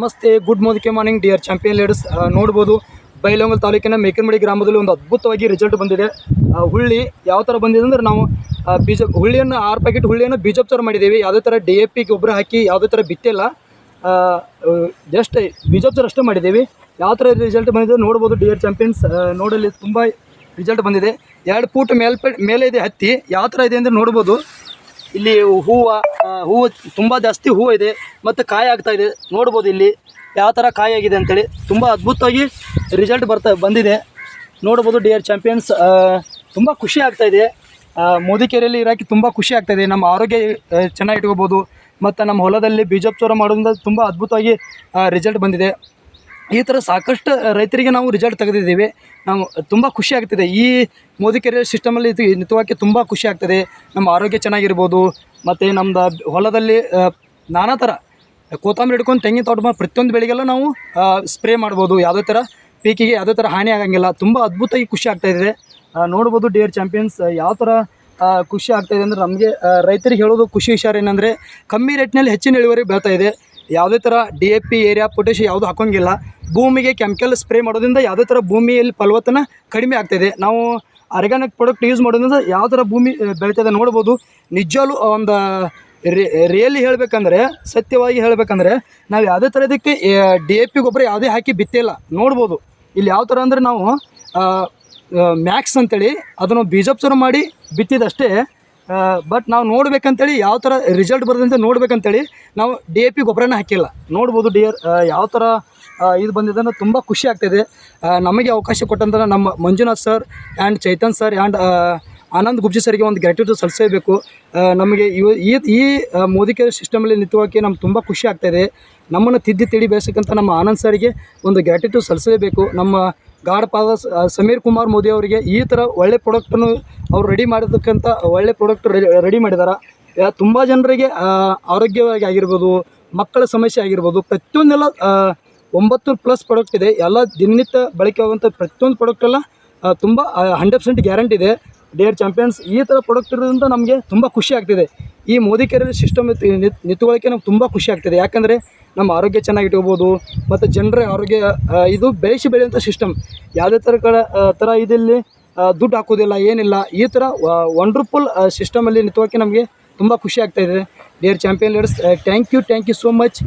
ನಮಸ್ತೆ, ಗುಡ್ ಮೋದಿಕೆ morning, dear champion leaders ನೋಡ್ಬೋದು ಬೈಲೊಂಗಲ್ ತಾಲೂಕಿನ ಮೇಕನಮಡಿ ಗ್ರಾಮದಲ್ಲಿ ಒಂದು ಅದ್ಭುತವಾಗಿ ರಿಸಲ್ಟ್ ಬಂದಿದೆ. ಹುಳ್ಳಿ ಯಾವ ಥರ ಬಂದಿದೆ ಅಂದ್ರೆ ನಾವು ಬೀಜ, ಹುಳ್ಳಿಯನ್ನು ಆರು ಪ್ಯಾಕೆಟ್ ಹುಳ್ಳಿಯನ್ನು ಬೀಜೋಪಚಾರ ಮಾಡಿದ್ದೀವಿ. ಯಾವುದೇ ಥರ ಡಿ ಎ ಪಿ ಗೊಬ್ಬರ ಹಾಕಿ ಯಾವುದೇ ಥರ ಬಿತ್ತಿಲ್ಲ ಜಸ್ಟ್ ಬೀಜೋಪಚಾರ ಅಷ್ಟೇ ಮಾಡಿದ್ದೀವಿ. ಯಾವ ಥರ ರಿಸಲ್ಟ್ ಬಂದಿದೆ ನೋಡ್ಬೋದು, ಡಿಯರ್ ಚಾಂಪಿಯನ್ಸ್. ನೋಡಲಿ ತುಂಬ ರಿಸಲ್ಟ್ ಬಂದಿದೆ. ಎರಡು ಫೂಟ್ ಮೇಲ್ಪೆ, ಮೇಲೆ ಇದೆ ಹತ್ತಿ. ಯಾವ ಥರ ಇದೆ ಅಂದರೆ ನೋಡ್ಬೋದು. ಇಲ್ಲಿ ಹೂವು ಹೂವು ತುಂಬ ಜಾಸ್ತಿ ಹೂವು ಇದೆ ಮತ್ತು ಕಾಯಿ ಆಗ್ತಾ ಇದೆ. ನೋಡ್ಬೋದು ಇಲ್ಲಿ ಯಾವ ಥರ ಕಾಯಿ ಆಗಿದೆ ಅಂತೇಳಿ. ತುಂಬ ಅದ್ಭುತವಾಗಿ ರಿಸಲ್ಟ್ ಬರ್ತಾ ಬಂದಿದೆ. ನೋಡ್ಬೋದು ಡಿಯರ್ ಚಾಂಪಿಯನ್ಸ್ ತುಂಬ ಖುಷಿ ಆಗ್ತಾ ಇದೆ. ಆ, ಮೋದಿಕೆರೆಯಲ್ಲಿ ಇರೋಕ್ಕೆ ತುಂಬ ಖುಷಿ ಆಗ್ತಾ ಇದೆ. ನಮ್ಮ ಆರೋಗ್ಯ ಚೆನ್ನಾಗಿ ಇಟ್ಕೋಬೋದು ಮತ್ತು ನಮ್ಮ ಹೊಲದಲ್ಲಿ ಬೀಜೋಪಚಾರ ಮಾಡೋದ್ರಿಂದ ತುಂಬ ಅದ್ಭುತವಾಗಿ ರಿಸಲ್ಟ್ ಬಂದಿದೆ. ಈ ಥರ ಸಾಕಷ್ಟು ರೈತರಿಗೆ ನಾವು ರಿಸಲ್ಟ್ ತೆಗೆದಿದ್ದೀವಿ. ನಾವು ತುಂಬ ಖುಷಿ ಆಗ್ತಿದೆ. ಈ ಮೋದಿ ಕೆರೆ ಸಿಸ್ಟಮಲ್ಲಿ ಇದು ತುಂಬ ಖುಷಿ ಆಗ್ತದೆ. ನಮ್ಮ ಆರೋಗ್ಯ ಚೆನ್ನಾಗಿರ್ಬೋದು. ಮತ್ತು ನಮ್ಮದು ಹೊಲದಲ್ಲಿ ನಾನಾ ಥರ ಕೊತ್ತಂಬರಿ ಹಿಡ್ಕೊಂಡು ತೆಂಗಿನ ತೋಟ ಮಾಡಿ ಪ್ರತಿಯೊಂದು ಬೆಳೆಗೆಲ್ಲ ನಾವು ಸ್ಪ್ರೇ ಮಾಡ್ಬೋದು. ಯಾವುದೇ ಥರ ಪೀಕಿಗೆ ಯಾವುದೇ ಥರ ಹಾನಿ ಆಗಂಗಿಲ್ಲ. ತುಂಬ ಅದ್ಭುತವಾಗಿ ಖುಷಿ ಆಗ್ತಾಯಿದೆ ನೋಡ್ಬೋದು ಡಿಯರ್ ಚಾಂಪಿಯನ್ಸ್ ಯಾವ ಥರ ಖುಷಿ ಆಗ್ತಾಯಿದೆ ಅಂದರೆ ನಮಗೆ ರೈತರಿಗೆ ಹೇಳೋದು ಖುಷಿ ವಿಚಾರ ಏನಂದರೆ ಕಮ್ಮಿ ರೇಟ್ನಲ್ಲಿ ಹೆಚ್ಚಿನ ಇಳುವರಿ ಬೆಳ್ತಾಯಿದೆ ಯಾವುದೇ ಥರ D A P urea potash ಯಾವುದು ಹಾಕೋಂಗಿಲ್ಲ. ಭೂಮಿಗೆ ಕೆಮಿಕಲ್ ಸ್ಪ್ರೇ ಮಾಡೋದ್ರಿಂದ ಯಾವುದೇ ಥರ ಭೂಮಿಯಲ್ಲಿ ಫಲವತ್ತನ ಕಡಿಮೆ ಆಗ್ತಾಯಿದೆ ನಾವು ಆರ್ಗ್ಯಾನಿಕ್ ಪ್ರಾಡಕ್ಟ್ ಯೂಸ್ ಮಾಡೋದ್ರಿಂದ ಯಾವ ಥರ ಭೂಮಿ ಬೆಳೀತದೆ ನೋಡ್ಬೋದು. ನಿಜವಾಗ್ಲೂ ಒಂದು ರಿಯಲಿ ಹೇಳಬೇಕಂದ್ರೆ, ಸತ್ಯವಾಗಿ ಹೇಳಬೇಕಂದ್ರೆ, ನಾವು ಯಾವುದೇ ಥರ ಇದಕ್ಕೆ ಡಿ ಎ ಪಿ ಗೊಬ್ಬರ ಯಾವುದೇ ಹಾಕಿ ಬಿತ್ತಿಲ್ಲ ನೋಡ್ಬೋದು. ಇಲ್ಲಿ ಯಾವ ಥರ ಅಂದರೆ ನಾವು ಮ್ಯಾಕ್ಸ್ ಅಂತೇಳಿ ಅದನ್ನು ಬೀಜೋಪಚಾರ ಮಾಡಿ ಬಿತ್ತಿದಷ್ಟೇ ಬಟ್ ನಾವು ನೋಡ್ಬೇಕಂತೇಳಿ ಯಾವ ಥರ ರಿಸಲ್ಟ್ ಬರೋದಂತ ನೋಡ್ಬೇಕಂತೇಳಿ ನಾವು ಡಿ ಎ ಪಿ ಗೊಬ್ಬರನ ಹಾಕಿಲ್ಲ. ನೋಡ್ಬೋದು ಡಿಯರ್ ಯಾವ ಥರ ಇದು ಬಂದಿದೆ ಅಂದ್ರೆ ತುಂಬ ಖುಷಿ ಆಗ್ತಾಯಿದೆ ನಮಗೆ ಅವಕಾಶ ಕೊಟ್ಟಂತ ನಮ್ಮ Manjunath sir and Chaitan sir and Anand Gubji ಸರ್ಗೆ ಒಂದು ಗ್ರ್ಯಾಟಿಟ್ಯೂಡ್ ಸಲ್ಲಿಸಬೇಕು ನಮಗೆ ಇವ ಈ ಈ ಆ, ಮೋದಿ ಕೇರ್ ಸಿಸ್ಟಮಲ್ಲಿ ನಿಂತುವಕ್ಕೆ ನಮ್ಗೆ ತುಂಬ ಖುಷಿ ಆಗ್ತಾಯಿದೆ ನಮ್ಮನ್ನು ತಿದ್ದಿ ತಿಳಿ ಬೆಳೆಸಕ್ಕಂಥ ನಮ್ಮ ಆನಂದ್ ಸರ್ಗೆ ಒಂದು ಗ್ರ್ಯಾಟಿಟ್ಯೂಡ್ ಸಲ್ಲಿಸಲೇಬೇಕು. ನಮ್ಮ ಗಾಢಪಾದ ಫಾದರ್ ಸಮೀರ್ ಕುಮಾರ್ ಮೋದಿ ಅವರಿಗೆ ಈ ಥರ ಒಳ್ಳೆ ಪ್ರಾಡಕ್ಟನ್ನು ಅವ್ರು ರೆಡಿ ಮಾಡಿರ್ತಕ್ಕಂಥ ಒಳ್ಳೆ ಪ್ರಾಡಕ್ಟ್ ರೆಡಿ ಮಾಡಿದ್ದಾರೆ ತುಂಬ ಜನರಿಗೆ ಆರೋಗ್ಯವಾಗಿ ಆಗಿರ್ಬೋದು ಮಕ್ಕಳ ಸಮಸ್ಯೆ ಆಗಿರ್ಬೋದು ಪ್ರತಿಯೊಂದೆಲ್ಲ ಒಂಬತ್ತು ಪ್ಲಸ್ ಪ್ರಾಡಕ್ಟ್ ಇದೆ. ಎಲ್ಲ ದಿನನಿತ್ಯ ಬಳಕೆ ಆಗುವಂಥ ಪ್ರತಿಯೊಂದು ಪ್ರಾಡಕ್ಟ್ ಎಲ್ಲ ಆ, ತುಂಬ ಹಂಡ್ರೆಡ್ ಪರ್ಸೆಂಟ್ ಗ್ಯಾರಂಟಿ ಇದೆ. ಡಿಯರ್ ಚಾಂಪಿಯನ್ಸ್ ಈ ಥರ ಪ್ರಾಡಕ್ಟ್ ಇರೋದ್ರಿಂದ ನಮಗೆ ತುಂಬ ಖುಷಿ ಆಗ್ತಿದೆ. ಈ ಮೋದಿ ಕೆರೆ ಸಿಸ್ಟಮ್ ನಿಂತ್ಕೊಳ್ಳೋಕ್ಕೆ ನಮ್ಗೆ ತುಂಬ ಖುಷಿ ಆಗ್ತಿದೆ. ಯಾಕಂದರೆ ನಮ್ಮ ಆರೋಗ್ಯ ಚೆನ್ನಾಗಿ ಇಟ್ಕೋಬೋದು ಮತ್ತು ಜನರ ಆರೋಗ್ಯ ಇದು ಬೆಳೆಸಿ ಬೆಳೆಯುವಂಥ ಸಿಸ್ಟಮ್ ಯಾವುದೇ ಥರ ಕಡೆ ಥರ ಇದಿಲ್ಲಿ ದುಡ್ಡು ಹಾಕೋದಿಲ್ಲ, ಏನಿಲ್ಲ. ಈ ಥರ ವಂಡರ್ಫುಲ್ ಸಿಸ್ಟಮಲ್ಲಿ ನಿಂತ್ಕೊಳ್ಳೋಕ್ಕೆ ನಮಗೆ ತುಂಬ ಖುಷಿ ಆಗ್ತಾಯಿದೆ dear champion leaders thank you thank you so much